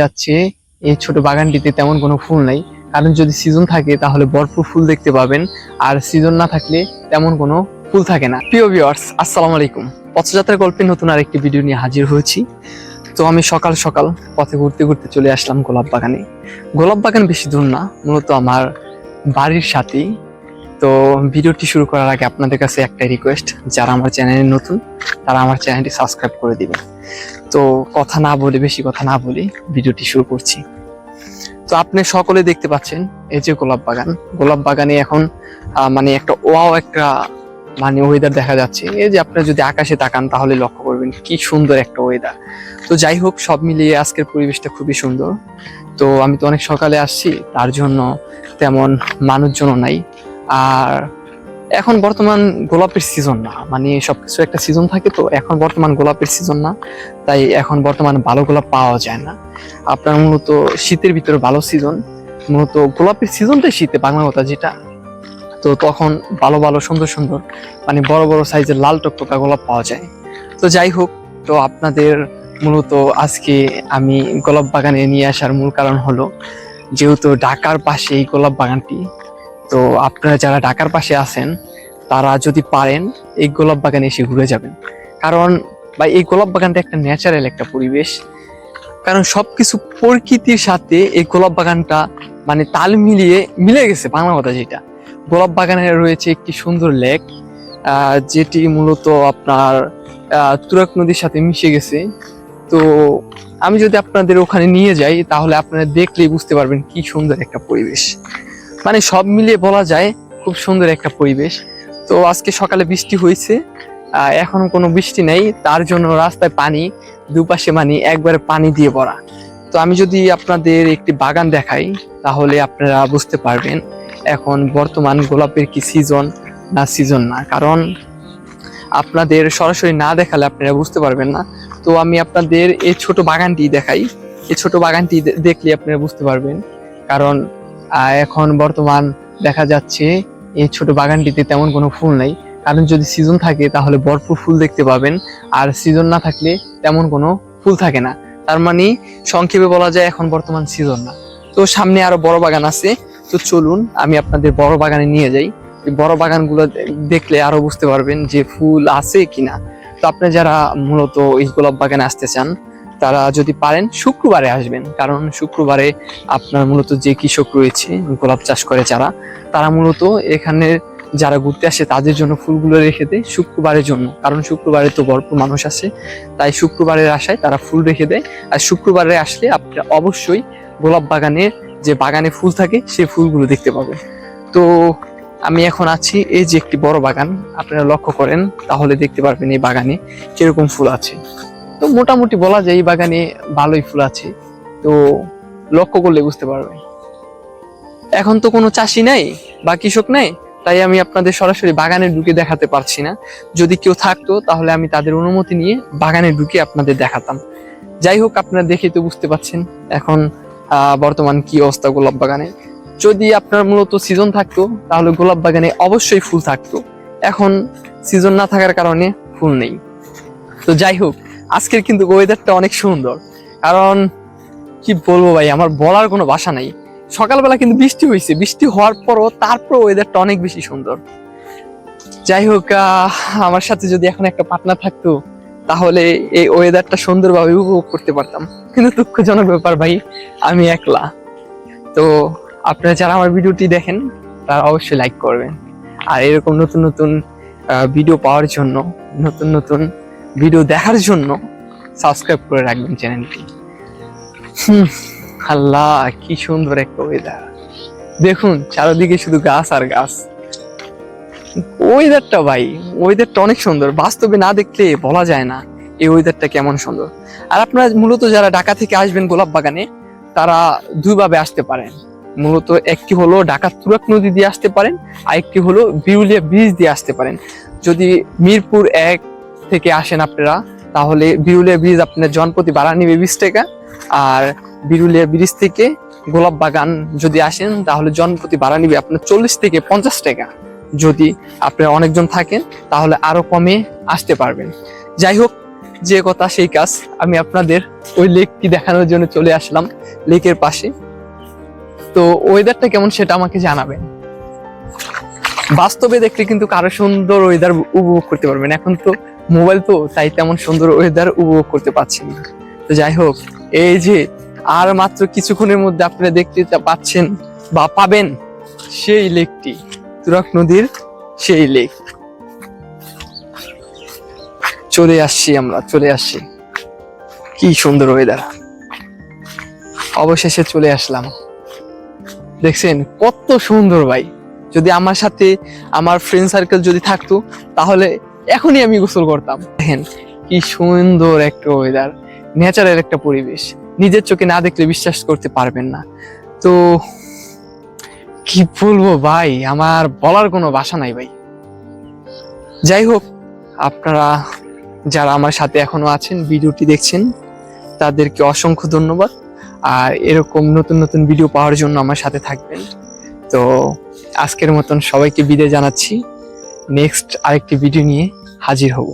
যাচ্ছে, এই ছোট বাগানটিতে তেমন কোনো ফুল নাই। কারণ যদি সিজন থাকে, তাহলে ভরপুর ফুল দেখতে পাবেন। আর সিজন না থাকলে তেমন কোনো ফুল থাকে না। প্রিয় ভিউয়ার্স আসসালামু আলাইকুম। পথযাত্রার গল্পে নতুন আরেকটি ভিডিও নিয়ে হাজির হয়েছি। তো আমি সকাল সকাল পথে ঘুরতে ঘুরতে চলে আসলাম গোলাপ বাগানে। গোলাপ বাগান বেশি দূর না, মূলত আমার বাড়ির সাথেই। তো ভিডিওটি শুরু করার আগে আপনাদের কাছে একটাই রিকোয়েস্ট যারা আমার চ্যানেলে নতুন, তারা আমার চ্যানেলটি সাবস্ক্রাইব করে দিবেন। তো কথা না বলে, বেশি কথা না বলে ভিডিওটি শুরু করছি। তো আপনি সকলে দেখতে পাচ্ছেন এই যে গোলাপ বাগান। গোলাপ বাগানে এখন মানে একটা ওয়াও একটা মানে ওয়েদার দেখা যাচ্ছে। এই যে আপনি যদি আকাশে তাকান তাহলে লক্ষ্য করবেন কি সুন্দর একটা ওয়েদার তো যাই হোক, সব মিলিয়ে আজকের পরিবেশটা খুবই সুন্দর। তো আমি তো অনেক সকালে আসছি, তার জন্য তেমন মানুষজনও নাই। আর এখন বর্তমান গোলাপের সিজন না। মানে সবকিছু একটা সিজন থাকে তো, এখন বর্তমান গোলাপের সিজন না। তাই এখন বর্তমানে ভালো গোলাপ পাওয়া যায় না। আপনার মূলত শীতের ভিতরে ভালো সিজন মূলত গোলাপের সিজনটাই শীতে বাংলা কথা যেটা। তো তখন ভালো ভালো, সুন্দর সুন্দর মানে বড় বড় সাইজের লাল টকটকা গোলাপ পাওয়া যায়। তো যাই হোক, তো আপনাদের মূলত আজকে আমি গোলাপ বাগানে নিয়ে আসার মূল কারণ হলো, যেহেতু ঢাকার পাশে এই গোলাপ বাগানটি তো আপনারা যারা ঢাকার পাশে আছেন, তারা যদি পারেন, এই গোলাপ বাগানে এসে ঘুরে যাবেন। কারণ বা এই গোলাপ বাগানটা একটা ন্যাচারাল একটা পরিবেশ। কারণ সবকিছু প্রকৃতির সাথে এই গোলাপ বাগানটা মানে তাল মিলিয়ে, মিলে গেছে বাংলা কথা যেটা। গোলাপ বাগানে রয়েছে একটি সুন্দর লেক যেটি মূলত আপনার তুরাগ নদীর সাথে মিশে গেছে। তো আমি যদি আপনাদের ওখানে নিয়ে যাই, তাহলে আপনারা দেখলেই বুঝতে পারবেন কি সুন্দর একটা পরিবেশ। মানে সব মিলিয়ে বলা যায় খুব সুন্দর একটা পরিবেশ। তো আজকে সকালে বৃষ্টি হয়েছে এখনও কোনো বৃষ্টি নেই। তার জন্য রাস্তায় পানি, দুপাশে মানে একবারে পানি দিয়ে ভরা। তো আমি যদি আপনাদের একটি বাগান দেখাই, তাহলে আপনারা বুঝতে পারবেন এখন বর্তমান গোলাপের কি সিজন না সিজন না। কারণ আপনাদের সরাসরি না দেখালে আপনারা বুঝতে পারবেন না। তো আমি আপনাদের এই ছোট বাগানটি দেখাই। এই ছোট বাগানটি দেখলে আপনারা বুঝতে পারবেন। কারণ এখন বর্তমান দেখা যাচ্ছে এই ছোট বাগানটিতে তেমন কোনো ফুল নাই। কারণ যদি সিজন থাকে তাহলে ভরপুর ফুল দেখতে পাবেন। আর সিজন না থাকলে তেমন কোনো ফুল থাকে না। তার মানে সংক্ষেপে বলা যায় এখন বর্তমান সিজন না। তো সামনে আরও বড় বাগান আছে। তো চলুন আমি আপনাদের বড় বাগানে নিয়ে যাই। বড় বাগানগুলো দেখলে আরও বুঝতে পারবেন যে ফুল আছে কিনা। তো আপনি যারা মূলত এই গোলাপ বাগানে আসতে চান তারা যদি পারেন শুক্রবারে আসবেন। কারণ শুক্রবারে আপনার মূলত যে কৃষক রয়েছে, গোলাপ চাষ করে যারা, তারা মূলত এখানে যারা ঘুরতে আসে তাদের জন্য ফুলগুলো রেখে দেয় শুক্রবারের জন্য। কারণ শুক্রবারে তো ভরপুর মানুষ আসে, তাই শুক্রবারের আশায় তারা ফুল রেখে দেয়। আর শুক্রবারে আসলে আপনারা অবশ্যই গোলাপ বাগানের যে বাগানে ফুল থাকে, সেই ফুলগুলো দেখতে পাবেন। তো আমি এখন আছি এই যে একটি বড় বাগান, আপনারা লক্ষ্য করেন, তাহলে দেখতে পারবেন এই বাগানে কীরকম ফুল আছে। তো মোটামুটি বলা যায় এই বাগানে ভালোই ফুল আছে। তো লক্ষ্য করলে বুঝতে পারবে। এখন তো কোনো চাষি নাই, বা কৃষক নাই, তাই আমি আপনাদের সরাসরি বাগানে ঢুকে দেখাতে পারছি না। যদি কেউ থাকতো, তাহলে আমি তাদের অনুমতি নিয়ে বাগানে ঢুকে আপনাদের দেখাতাম। যাই হোক, আপনারা দেখে তো বুঝতে পাচ্ছেন এখন বর্তমান কি অবস্থা গোলাপ বাগানে। যদি আপনার মূলত সিজন থাকতো, তাহলে গোলাপ বাগানে অবশ্যই ফুল থাকতো। এখন সিজন না থাকার কারণে ফুল নেই। তো যাই হোক আজকের কিন্তু ওয়েদারটা অনেক সুন্দর। কারণ, কি বলব ভাই, আমার বলার কোনো ভাষা নাই। সকালবেলা কিন্তু বৃষ্টি হয়েছে বৃষ্টি হওয়ার পরও তারপর ওয়েদারটা অনেক বেশি সুন্দর। যাই হোক আমার সাথে যদি এখন একটা পার্টনার থাকতো, তাহলে এই ওয়েদারটা সুন্দরভাবে উপভোগ করতে পারতাম। কিন্তু দুঃখজনক ব্যাপার ভাই, আমি একলা। তো আপনারা যারা আমার ভিডিওটি দেখেন, তারা অবশ্যই লাইক করবেন। আর এরকম নতুন নতুন ভিডিও পাওয়ার জন্য, নতুন নতুন ভিডিও দেখার জন্য সাবস্ক্রাইব করে রাখবেন চ্যানেলটি হুম, আল্লাহ কি সুন্দর একটা ওয়েদার দেখুন চারিদিকে শুধু গাছ আর গাছ। ওয়েদারটা ভাই ওয়েদারটা অনেক সুন্দর। বাস্তবে না দেখলে বলা যায় না এই ওয়েদারটা কেমন সুন্দর। আর আপনারা মূলত যারা ঢাকা থেকে আসবেন গোলাপ বাগানে তারা দুইভাবে আসতে পারেন। মূলত একটি হলো ঢাকা তুরাক নদী দিয়ে আসতে পারেন আর একটি হলো বিউলিয়া ব্রিজ দিয়ে আসতে পারেন। যদি মিরপুর এক থেকে আসেন আপনারা, তাহলে বিরুলিয়া ব্রিজ আপনার জনপ্রতি ভাড়া নিবে বিশ টাকা, আর বিরুলিয়া ব্রিজ থেকে গোলাপ বাগান যদি আসেন, তাহলে জনপ্রতি ভাড়া নিবে আপনার চল্লিশ থেকে পঞ্চাশ টাকা। যদি আপনারা অনেকজন থাকেন, তাহলে আরও কমে আসতে পারবেন। যাই হোক, যে কথা সেই কাজ, আমি আপনাদের ওই লেকটি দেখানোর জন্য চলে আসলাম, লেকের পাশে। তো ওয়েদারটা কেমন সেটা আমাকে জানাবেন। বাস্তবে দেখলে কিন্তু কারও সুন্দর ওয়েদার উপভোগ করতে পারবেন। এখন তো মোবাইল তো, তাই তেমন সুন্দর ওয়েদার উপভোগ করতে পারছেন না। তো যাই হোক, এই যে আর মাত্র কিছুক্ষণের মধ্যে আপনারা দেখতে পাচ্ছেন বা পাবেন সেই লেকটি তুরাক নদীর সেই লেক। চলে আসছি আমরা, চলে আসছি। কি সুন্দর ওয়েদার অবশেষে চলে আসলাম। দেখছেন, কত সুন্দর ভাই। যদি আমার সাথে আমার ফ্রেন্ড সার্কেল যদি থাকতো, তাহলে এখনই আমি গোসল করতাম। দেখেন, কি সুন্দর একটা ওয়েদার ন্যাচারাল একটা পরিবেশ। নিজের চোখে না দেখলে বিশ্বাস করতে পারবেন না। তো, কি বলব ভাই, আমার বলার কোনো বাসা নাই ভাই। যাই হোক, আপনারা যারা আমার সাথে এখনও আছেন, ভিডিওটি দেখছেন, তাদেরকে অসংখ্য ধন্যবাদ। আর এরকম নতুন নতুন ভিডিও পাওয়ার জন্য আমার সাথে থাকবেন। তো, আজকের মতন সবাইকে বিদায় জানাচ্ছি। নেক্সট আরেকটি ভিডিও নিয়ে হাজির হব।